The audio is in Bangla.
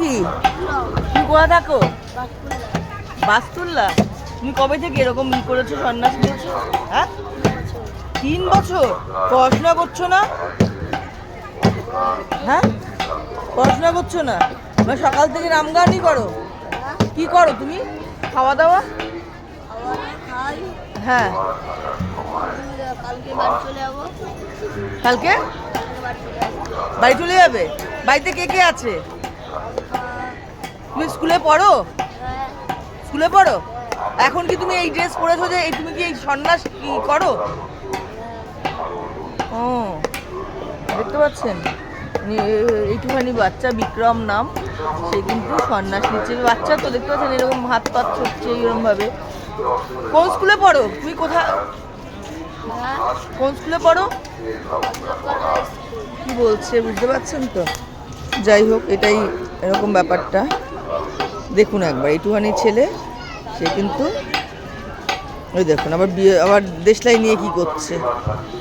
কি? তুমি কোথা থাকো? বাস্তুল্লা? তুমি কবে থেকে এরকম ই করেছ, সন্ন্যাস নিয়েছো? হ্যাঁ? তিন বছর? পড়াশোনা করছ না? হ্যাঁ? পড়াশোনা করছ না? মানে সকাল থেকে নামগানই করো? কি করো তুমি? খাওয়া দাওয়া? হ্যাঁ। কালকে? বাড়ি চলে যাবে? বাড়িতে কে কে আছে? তুমি স্কুলে পড়ো? স্কুলে পড়ো? এখন কি তুমি এই ড্রেস পরেছো যে এই তুমি কি এই সন্ন্যাস কি করো? ও, দেখতে পাচ্ছেন? এইটুখানি বাচ্চা, বিক্রম নাম। সে কিন্তু সন্ন্যাস নিচ্ছে। বাচ্চা তো দেখতে পাচ্ছেন, এরকম হাত পাত ছুটছে এরকম ভাবে কোন স্কুলে পড়ো? তুমি কোথা কোন স্কুলে পড়ো? কি বলছে, বুঝতে পারছেন তো? যাই হোক, এটাই এরকম ব্যাপারটা। দেখুন একবার, এইটুখানি ছেলে, সে কিন্তু ওই দেখুন, আবার বিয়ে আবার দেশলাই নিয়ে কি করছে?